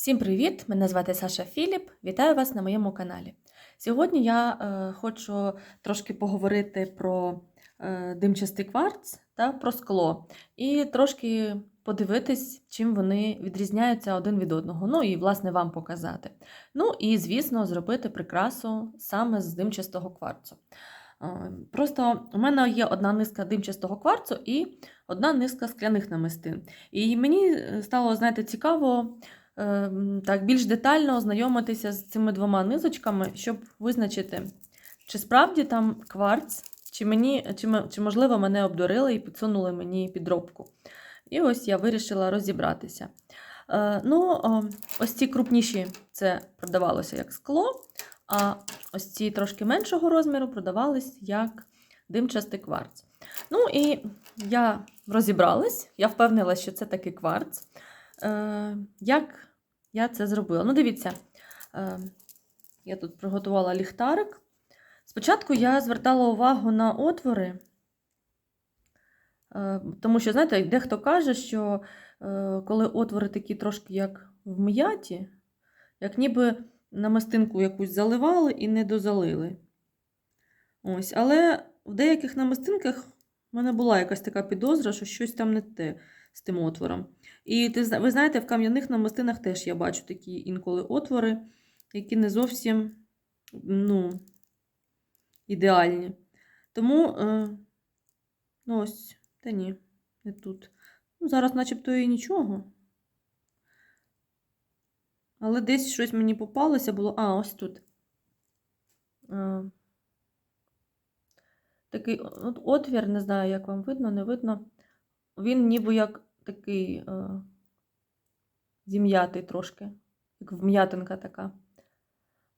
Всім привіт! Мене звати Саша Філіп. Вітаю вас на моєму каналі. Сьогодні я е, хочу трошки поговорити про е, димчастий кварц та про скло, і трошки подивитись, чим вони відрізняються один від одного. Ну і, власне, вам показати. Ну і, звісно, зробити прикрасу саме з димчастого кварцу. Е, Просто у мене є одна низка димчастого кварцу і одна низка скляних намистин. І мені е, стало, знаєте, цікаво так, більш детально ознайомитися з цими двома низочками, щоб визначити, чи справді там кварц, чи, мені, чи, чи можливо мене обдурили і підсунули мені підробку. І ось я вирішила розібратися. Е, ну, ось ці крупніші це продавалося як скло, а ось ці трошки меншого розміру продавались як димчастий кварц. Ну і я розібралась, я впевнилася, що це такий кварц. Е, як я це зробила? Ну, дивіться, е, я тут приготувала ліхтарик. Спочатку я звертала увагу на отвори, е, тому що, знаєте, дехто каже, що е, коли отвори такі трошки як в м'яті, як ніби намистинку якусь заливали і не дозалили. Ось, але в деяких намистинках в мене була якась така підозра, що щось там не те з тим отвором. І ви знаєте, в кам'яних намистинах теж я бачу такі інколи отвори, які не зовсім ну, ідеальні. Тому, е, ну ось, та ні, не тут. Ну, зараз начебто і нічого. Але десь щось мені попалося було. А, ось тут. Е, такий от отвір, не знаю, як вам видно, не видно. Він ніби як такий е, зім'ятий трошки, як вм'ятинка така.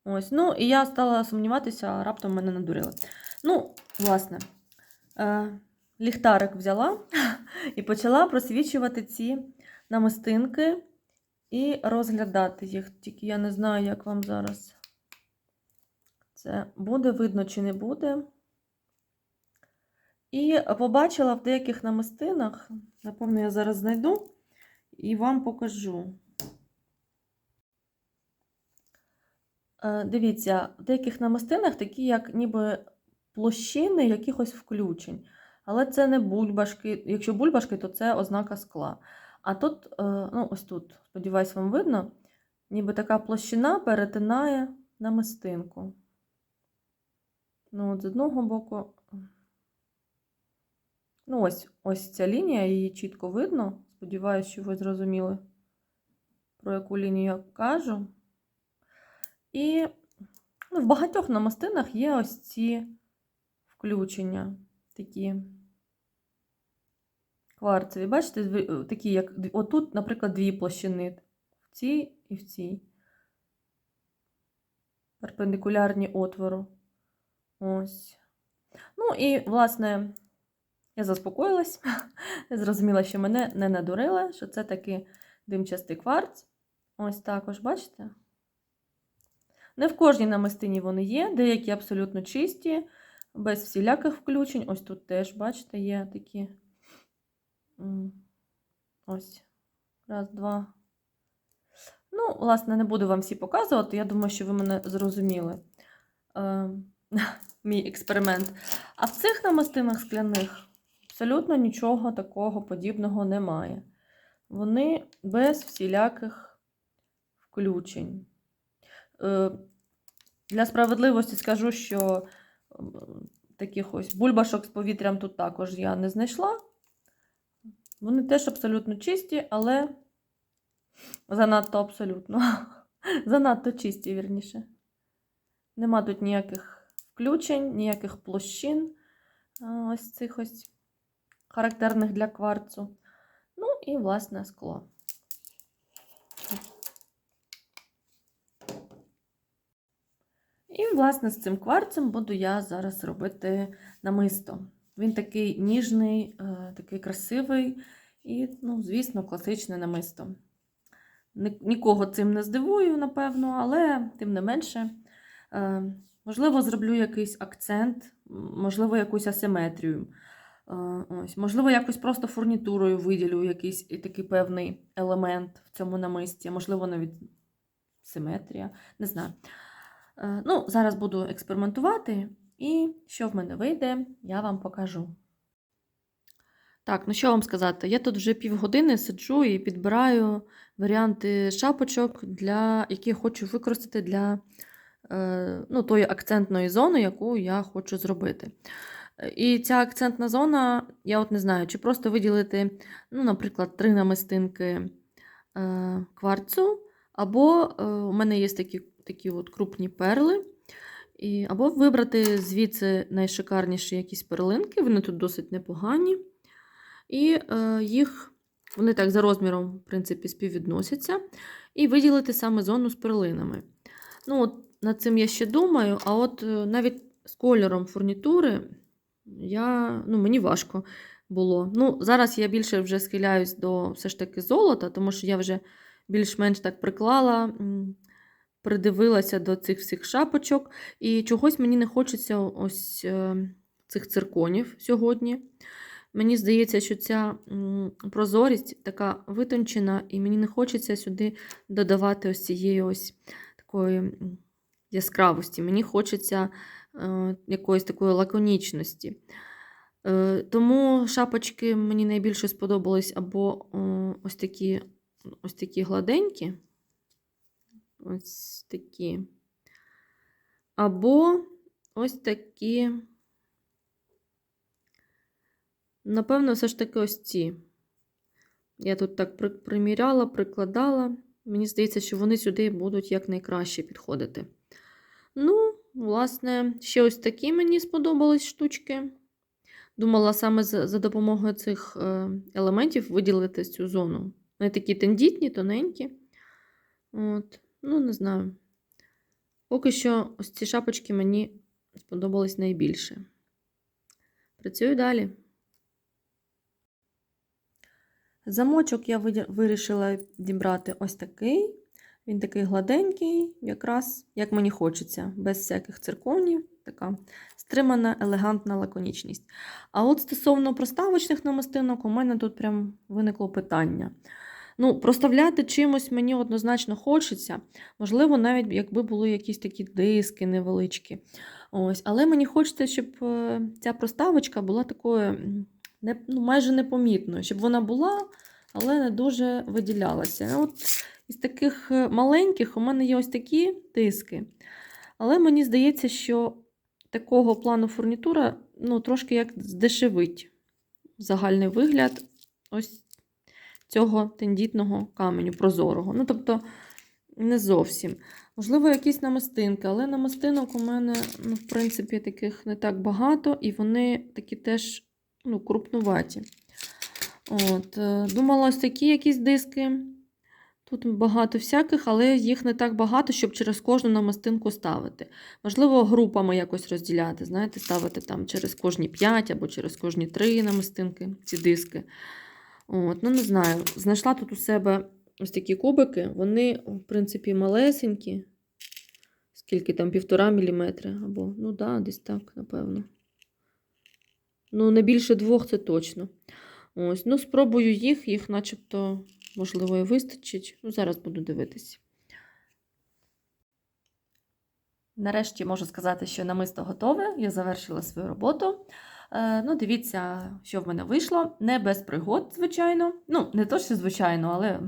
Ось, ну, і я стала сумніватися, а раптом мене надурили. Ну, власне, е, ліхтарик взяла і почала просвічувати ці намистинки і розглядати їх. Тільки я не знаю, як вам зараз це буде видно чи не буде. І побачила в деяких намистинах, напевно, я зараз знайду і вам покажу. Е, Дивіться, в деяких намистинах такі, як ніби площини якихось включень. Але це не бульбашки. Якщо бульбашки, то це ознака скла. А тут, е, ну, ось тут, сподіваюсь, вам видно, ніби така площина перетинає намистинку. Ну, от з одного боку. Ну, ось, ось ця лінія, її чітко видно. Сподіваюсь, що ви зрозуміли, про яку лінію я кажу. І ну, в багатьох намистинах є ось ці включення, такі кварцеві. Бачите, такі, як отут, наприклад, дві площини. В цій і в цій. Перпендикулярні отвору. Ось. Ну і, власне, я заспокоїлась, зрозуміла, що мене не надурили, що це таки димчастий кварц. Ось також, бачите? Не в кожній намистині вони є, деякі абсолютно чисті, без всіляких включень. Ось тут теж, бачите, є такі. Ось. Раз, два. Ну, власне, не буду вам всі показувати. Я думаю, що ви мене зрозуміли. Е, мій експеримент. А в цих намистинах скляних абсолютно нічого такого подібного немає. Вони без всіляких включень. Е, Для справедливості скажу, що таких ось бульбашок з повітрям тут також я не знайшла. Вони теж абсолютно чисті, але занадто абсолютно. Занадто чисті, вірніше. Нема тут ніяких включень, ніяких площин ось цих ось характерних для кварцу. Ну і, власне, скло. І, власне, з цим кварцем буду я зараз робити намисто. Він такий ніжний, е, такий красивий і, ну, звісно, класичне намисто. Нікого цим не здивую, напевно, але тим не менше, е, можливо, зроблю якийсь акцент, можливо, якусь асиметрію. Ось, Можливо, якось просто фурнітурою виділю якийсь такий певний елемент в цьому намисті, можливо, навіть симетрія, не знаю. Е, Ну, Зараз буду експериментувати, і що в мене вийде, я вам покажу. Так, ну що вам сказати? Я тут вже півгодини сиджу і підбираю варіанти шапочок, для, які хочу використати для е, ну, тої акцентної зони, яку я хочу зробити. І ця акцентна зона, я от не знаю, чи просто виділити, ну, наприклад, три намистинки е, кварцу, або е, у мене є такі такі от крупні перли, і, або вибрати звідси найшикарніші якісь перлинки, вони тут досить непогані. І е, їх, вони так за розміром, в принципі, співвідносяться, і виділити саме зону з перлинами. Ну, от Над цим я ще думаю, а от е, навіть з кольором фурнітури я, ну, мені важко було. Ну, Зараз я більше вже схиляюсь до все ж таки золота, тому що я вже більш-менш так приклала, придивилася до цих всіх шапочок. І чогось мені не хочеться ось е, цих цирконів сьогодні. Мені здається, що ця прозорість така витончена, і мені не хочеться сюди додавати ось цієї ось такої яскравості. Мені хочеться якоїсь такої лаконічності. Е, тому шапочки мені найбільше сподобались або е, ось такі ось такі гладенькі, ось такі, або ось такі. Напевно, все ж таки ось ці. Я тут так приміряла, прикладала. Мені здається, що вони сюди будуть якнайкраще підходити. Ну, власне, ще ось такі мені сподобались штучки. Думала саме за допомогою цих е, елементів виділити цю зону. Вони такі тендітні, тоненькі. От. Ну, не знаю. Поки що ось ці шапочки мені сподобались найбільше. Працюю далі. Замочок я вирішила дібрати ось такий. Він такий гладенький, якраз як мені хочеться, без всяких цирконів, така стримана, елегантна лаконічність. А от стосовно проставочних намистинок, у мене тут прям виникло питання. Ну, Проставляти чимось мені однозначно хочеться. Можливо, навіть якби були якісь такі диски невеличкі. Ось. Але мені хочеться, щоб е, ця проставочка була такою не, ну, майже непомітною, щоб вона була, але не дуже виділялася. От Із таких е, маленьких у мене є ось такі диски. Але мені здається, що такого плану фурнітура ну, трошки як здешевить загальний вигляд ось цього тендітного каменю, прозорого. Ну, тобто, не зовсім. Можливо, якісь намистинки, але намистинок у мене, ну, в принципі, таких не так багато, і вони такі теж ну, крупнуваті. От, е, Думала, ось такі якісь диски. Тут багато всяких, але їх не так багато, щоб через кожну намистинку ставити. Можливо, групами якось розділяти, знаєте, ставити там через кожні 5 або через кожні 3 намистинки, ці диски. От, Ну, не знаю. Знайшла тут у себе ось такі кубики, вони, в принципі, малесенькі. Скільки там, півтора міліметри, або, ну да, десь так, напевно. Ну, не більше двох, це точно. Ось, ну, спробую їх, їх начебто, можливо, і вистачить. Ну, зараз буду дивитись. Нарешті можу сказати, що намисто готове. Я завершила свою роботу. Е, ну, Дивіться, що в мене вийшло. Не без пригод, звичайно. Ну, не то, що звичайно, але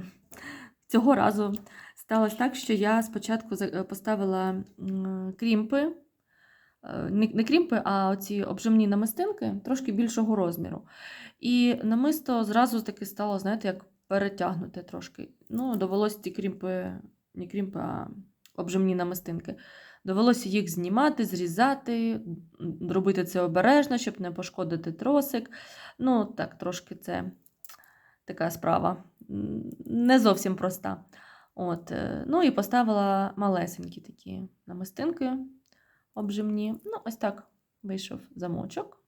цього разу сталося так, що я спочатку поставила крімпи. Е, не крімпи, а оці обжимні намистинки трошки більшого розміру. І намисто зразу таки стало, знаєте, як перетягнути трошки. Ну, Довелося ті крімпи, не крімпи, а обжимні намистинки. Довелося їх знімати, зрізати, робити це обережно, щоб не пошкодити тросик. Ну, так, трошки це така справа не зовсім проста. От, е, Ну і поставила малесенькі такі намистинки обжимні. Ну, ось так вийшов замочок.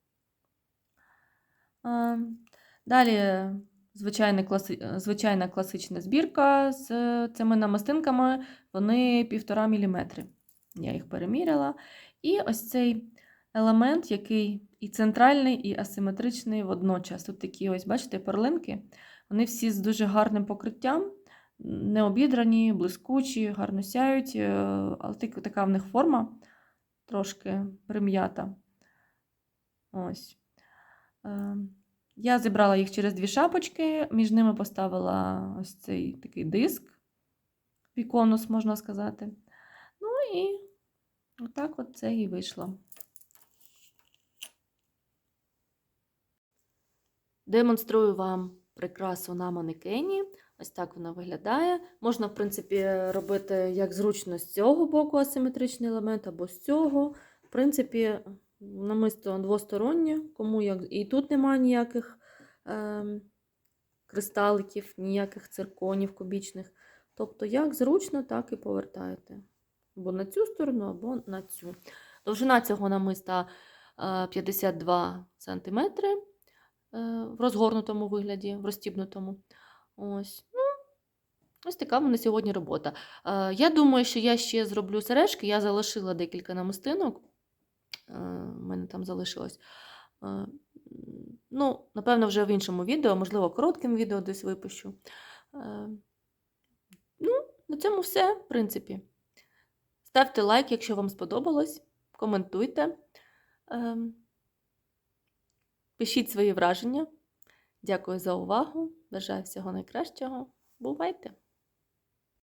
Далі звичайна, класи... звичайна класична збірка з цими намистинками, вони 1,5 мм. Я їх переміряла. І ось цей елемент, який і центральний, і асиметричний водночас. Тут такі ось, бачите, перлинки. Вони всі з дуже гарним покриттям, не обідрані, блискучі, гарно сяють, е, але така в них форма трошки прим'ята. Ось. Я зібрала їх через дві шапочки, між ними поставила ось цей такий диск, віконус, можна сказати. Ну і отак от це і вийшло. Демонструю вам прикрасу на манекені. Ось так вона виглядає. Можна, в принципі, робити як зручно з цього боку асиметричний елемент, або з цього. В принципі, намисто двостороннє, кому як. І тут немає ніяких ем, кристаликів, ніяких цирконів кубічних. Тобто, як зручно, так і повертаєте. Або на цю сторону, або на цю. Довжина цього намиста е, 52 см в розгорнутому вигляді, в розтібнутому. Ось. Ну, ось така в мене сьогодні робота. Е, Я думаю, що я ще зроблю сережки. Я залишила декілька намистинок. Е, У мене там залишилось. Е, Ну, напевно, вже в іншому відео, можливо, коротким відео десь випущу. Е, Ну, на цьому все, в принципі. Ставте лайк, якщо вам сподобалось. Коментуйте. Пишіть свої враження. Дякую за увагу. Бажаю всього найкращого. Бувайте!